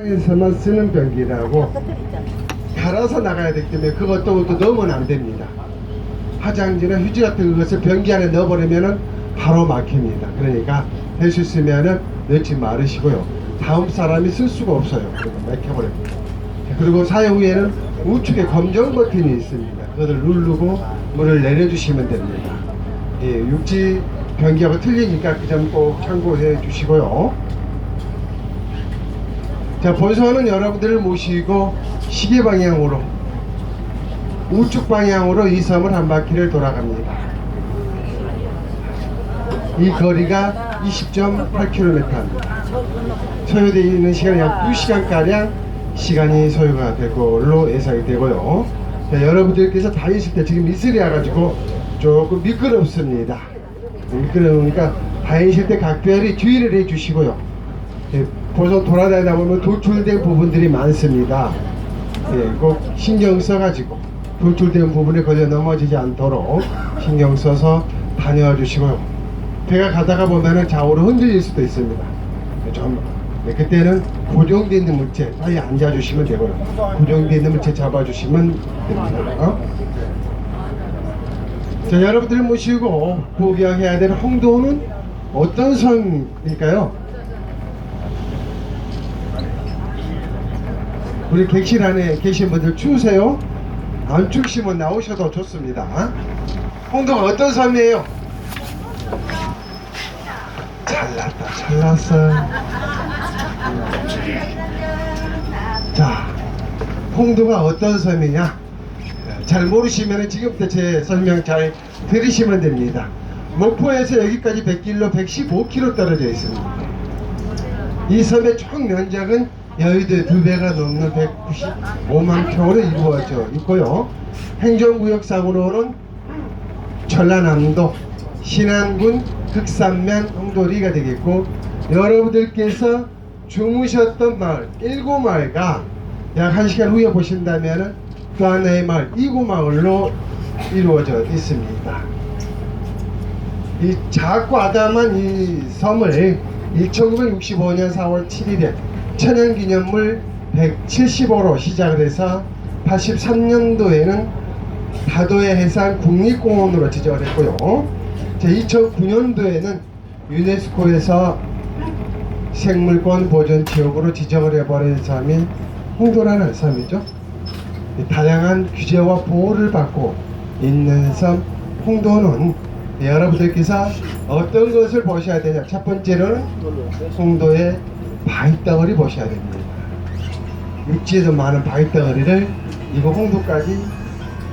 에서만 쓰는 변기라고 갈아서 나가야 되기 때문에 그것도 또 넣으면 안 됩니다. 화장지나 휴지 같은 것을 변기 안에 넣어버리면 바로 막힙니다. 그러니까 될수 있으면 넣지 말으시고요. 다음 사람이 쓸 수가 없어요. 막혀버립니다. 자, 그리고 사용 후에는 우측에 검정 버튼이 있습니다. 그것을 누르고 물을 내려주시면 됩니다. 예, 육지 변기하고 틀리니까 그 점 꼭 참고해 주시고요. 자, 본선은 여러분들을 모시고 시계 방향으로 우측 방향으로 이 섬을 한 바퀴를 돌아갑니다. 이 거리가 20.8km입니다. 소요되어 있는 시간이 약 2시간가량 시간이 소요가 될 걸로 예상이 되고요. 자, 여러분들께서 다니실 때 지금 이슬이 와가지고 조금 미끄럽습니다. 미끄러우니까 다니실 때 각별히 주의를 해주시고요. 예, 벌써 돌아다니다 보면 돌출된 부분들이 많습니다. 예, 꼭 신경 써가지고 돌출된 부분에 걸려 넘어지지 않도록 신경 써서 다녀와 주시고요. 배가 가다가 보면은 좌우로 흔들릴 수도 있습니다. 좀 네, 그때는 고정되어 있는 물체 사이에 앉아주시면 되고요. 고정되어 있는 물체 잡아주시면 됩니다. 어? 자, 여러분들을 모시고 구경해야 될 홍도는 어떤 섬일까요? 우리 객실 안에 계신 분들 추우세요? 안 추우시면 나오셔도 좋습니다. 홍도가 어떤 섬이에요? 잘났다, 잘났어. 자, 홍도가 어떤 섬이냐? 잘 모르시면 지금부터 제 설명 잘 들으시면 됩니다. 목포에서 여기까지 100km, 115km 떨어져 있습니다. 이 섬의 총 면적은 여의도 두 배가 넘는 195만 평으로 이루어져 있고요. 행정구역상으로는 전라남도, 신안군, 흑산면, 홍도리가 되겠고 여러분들께서 주무셨던 마을 일곱 마을가 약 1시간 후에 보신다면 또 하나의 마을 이구 마을로 이루어져 있습니다. 이 작고 아담한 이 섬을 1965년 4월 7일에 천연기념물 175로 시작을 해서 83년도에는 다도해 해상 국립공원으로 지정을 했고요. 2009년도에는 유네스코에서 생물권 보존 지역으로 지정을 해버린 섬이 홍도라는 섬이죠. 다양한 규제와 보호를 받고 있는 섬 홍도는 여러분들께서 어떤 것을 보셔야 되냐 첫 번째로는 홍도의 바위덩어리 보셔야 됩니다. 육지에도 많은 바위덩어리를 이거 홍도까지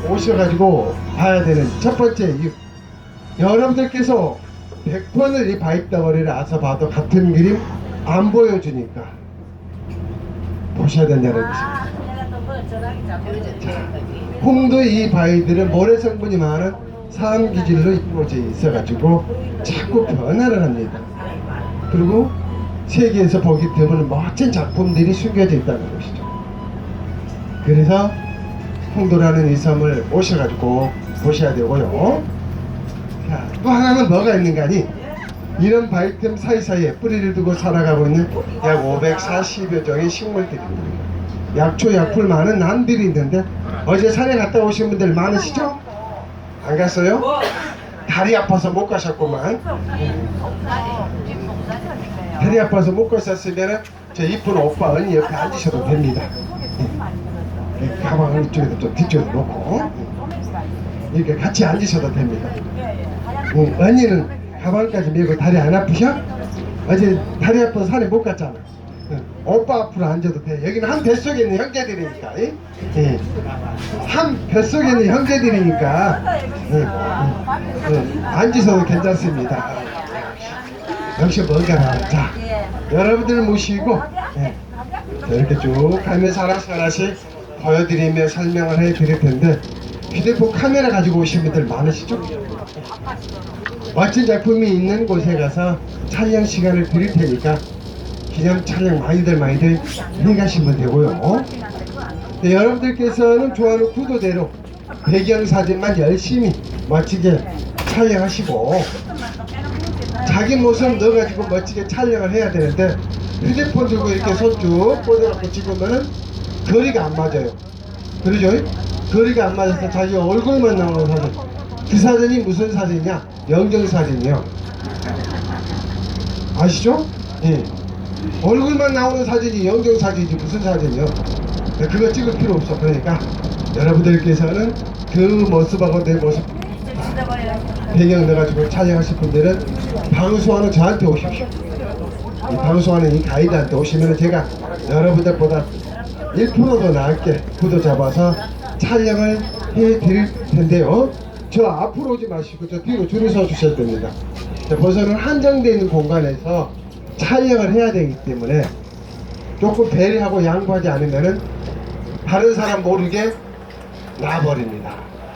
오셔가지고 봐야 되는 첫 번째 이유. 여러분들께서 100번을 이 바위덩어리를 와서 봐도 같은 그림 안 보여주니까. 보셔야 된다는 것입니다 홍도의 이 바위들은 모래 성분이 많은 사암 기질로 이루어져 있어가지고 자꾸 변화를 합니다. 그리고 세계에서 보기 드문 멋진 작품들이 숨겨져 있다는 것이죠. 그래서 홍도라는 이 섬을 오셔가지고 보셔야 되고요. 자, 또 하나는 뭐가 있는가 하니 이런 바위틈 사이사이에 뿌리를 두고 살아가고 있는 약 540여 종의 식물들입니다. 약초 약풀 많은 난들이 있는데 어제 산에 갔다 오신 분들 많으시죠? 안 갔어요? 다리 아파서 못 가셨구만. 다리 아파서 못 가셨으면 저 이쁜 오빠 언니 옆에 앉으셔도 됩니다. 이 가방을 이쪽에다 좀 뒤쪽에 놓고 이렇게 같이 앉으셔도 됩니다. 응, 언니는 가방까지 메고 다리 안 아프셔? 어제 다리 아파서 산에 못 갔잖아. 응, 오빠 앞으로 앉아도 돼. 여기는 한 뱃속에 있는 형제들이니까. 예? 예. 한 뱃속에 있는 형제들이니까. 예, 예, 예. 앉으셔도 괜찮습니다. 역시 뭔가 자 여러분들 모시고 예, 자, 이렇게 쭉 가면서 하나씩 하나씩 보여드리며 설명을 해드릴 텐데 휴대폰 카메라 가지고 오신 분들 많으시죠? 멋진 작품이 있는 곳에 가서 촬영 시간을 드릴 테니까 기념 촬영 많이들 많이들 해가시면 되고요. 네, 여러분들께서는 좋아하는 구도대로 배경 사진만 열심히 멋지게 촬영하시고 자기 모습 넣어가지고 멋지게 촬영을 해야 되는데 휴대폰 들고 이렇게 손 쭉 뻗어갖고 찍으면은 거리가 안 맞아요. 그러죠? 거리가 안 맞아서 자기 얼굴만 나오는 사진. 그 사진이 무슨 사진이냐? 영정 사진이요. 아시죠? 예. 얼굴만 나오는 사진이 영정 사진이지 무슨 사진이요? 네, 그거 찍을 필요 없어. 그러니까 여러분들께서는 그 모습하고 내 모습 배경 넣어가지고 촬영하실 분들은 방송하는 저한테 오십시오. 이 방송하는 이 가이드한테 오시면 제가 여러분들보다 1%더 나을게 구도 잡아서 촬영을 해드릴 텐데요. 저 앞으로 오지 마시고 저 뒤로 줄을 서 주셔야 됩니다. 자, 벌써는 한정되어 있는 공간에서 촬영을 해야 되기 때문에 조금 배려하고 양보하지 않으면은 다른 사람 모르게 놔버립니다.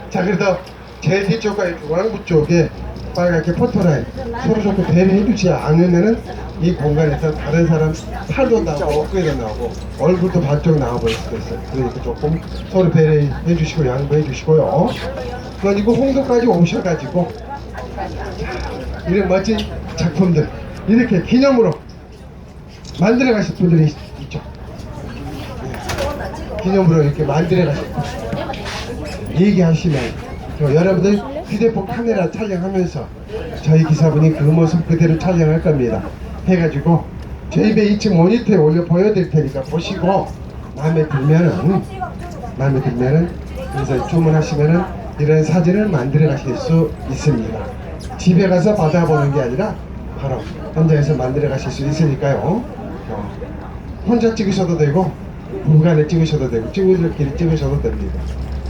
자, 그래서 뒤쪽과 이 중앙부 쪽에 빨갛게 포토라인 서로 조금 배려해 주지 않으면은 이 공간에서 다른 사람 팔도 나오고 어깨도 나오고 얼굴도 반쪽 나와버릴 수도 있어요. 그러니까 조금 서로 배려해 주시고 양보해 주시고요. 그리고 홍도까지 오셔가지고 자, 이런 멋진 작품들 이렇게 기념으로 만들어 가실 분들이 있- 있죠. 기념으로 이렇게 만들어 가실 분 얘기하시면 저 여러분들 휴대폰 카메라 촬영하면서 저희 기사분이 그 모습 그대로 촬영할 겁니다. 해가지고 저희 배 2층 모니터에 올려 보여드릴 테니까 보시고 마음에 들면은 마음에 들면은 그래서 주문하시면은 이런 사진을 만들어 가실 수 있습니다. 집에 가서 받아보는 게 아니라 바로 현장에서 만들어 가실 수 있으니까요. 어, 혼자 찍으셔도 되고 부부간에 찍으셔도 되고 친구들끼리 찍으셔도 됩니다.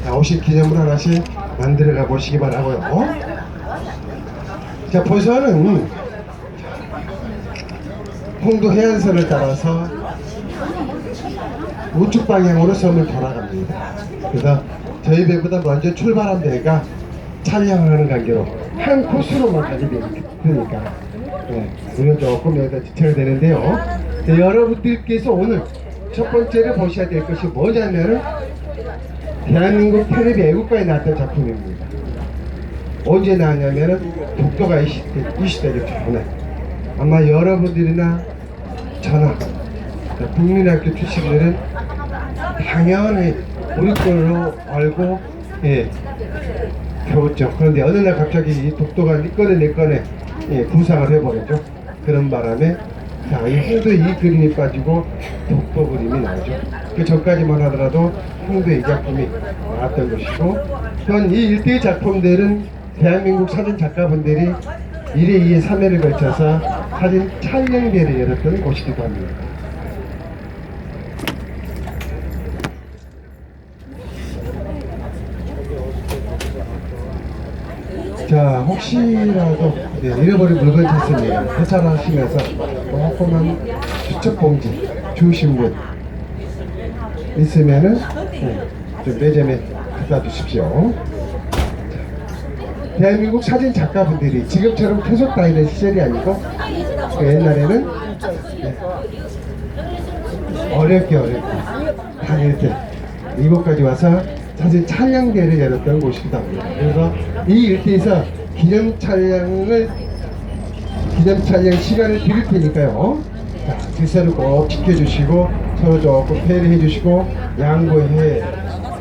자, 오실 기념으로 하나씩 만들어 가 보시기 바라고요. 자, 보선은 홍도 해안선을 따라서 우측 방향으로 섬을 돌아갑니다. 그래서 저희 배보다 먼저 출발한 배가 촬영을 하는 관계로 한 코스로만 가게 되니까 네, 우리는 조금 여기다 지체가 되는데요. 네, 여러분들께서 오늘 첫 번째로 보셔야 될 것이 뭐냐면은 대한민국 텔레비 애국가에 나왔던 작품입니다. 언제 나왔냐면은 독도가 이 시대, 이 시대를 전에 아마 여러분들이나 저나 국민학교 출신들은 당연히 우리 걸로 알고 예, 배웠죠. 그런데 어느 날 갑자기 이 독도가 네 건에 내 건에 예, 부상을 해버렸죠. 그런 바람에 자, 이 홍도에 이 그림이 빠지고 독도 그림이 나오죠. 그 전까지만 하더라도 홍도에 이 작품이 나왔던 것이고 현이 일대의 작품들은 대한민국 사진 작가분들이 1회, 2회, 3회를 거쳐서 사진 촬영대를 열었던 곳이기도 합니다. 자, 혹시라도 네, 잃어버린 물건 찾습니다. 해산하시면서 조그만 수첩 봉지 주신 분 있으면은 네, 좀 매점에 갖다 주십시오. 대한민국 사진 작가분들이 지금처럼 계속 다니는 시절이 아니고 그 옛날에는 네, 어렵게 어렵게 다닐 때 이곳까지 와서 사진 촬영대를 열었던 곳이기도 합니다. 그래서 이 일대에서 기념 촬영을 기념 촬영 시간을 드릴 테니까요. 자, 질서를 꼭 지켜주시고 서로 조금 배려해 주시고 양보해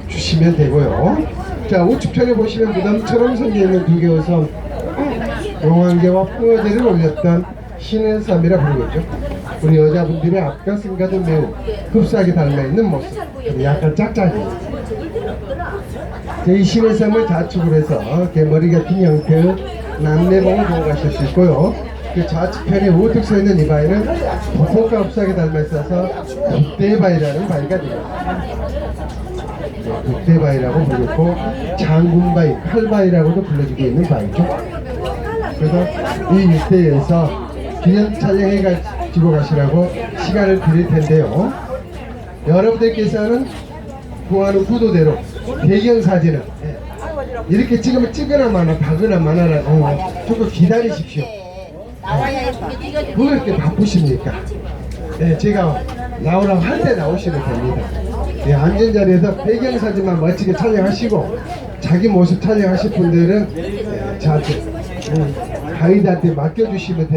주시면 되고요. 자, 우측 편에 보시면 무덤처럼 생겨있는 두 개의 섬 용왕개와 풍어제를 올렸던 신은섬이라 부르겠죠. 우리 여자분들의 앞가슴과도 매우 흡사하게 닮아있는 모습. 약간 짝짝이에요. 이 신의섬을 자축을 해서 개 머리 같은 형태의 남내봉을 보고 가실 수 있고요. 그 좌측편에 우뚝 서 있는 이 바위는 폭포가 흡사하게 닮아 있어서 북대바위라는 바위가 됩니다. 북대바위라고 부르고 장군바위, 칼바위라고도 불려지고 있는 바위죠. 그래서 이 일대에서 기념 촬영해 가지고 가시라고 시간을 드릴 텐데요. 여러분들께서는 구하는 구도대로 배경 사진을 예, 이렇게 찍으면 찍으나 마나 박으나 마나라 어, 조금 기다리십시오. 찍어주고 왜 이렇게 바쁘십니까? 네, 제가 나오라고 할 때 나오시면 됩니다. 예, 앉은 자리에서 배경 사진만 멋지게 촬영하시고 자기 모습 촬영하실 분들은 예, 저한테 음, 가이드한테 맡겨주시면 됩니다.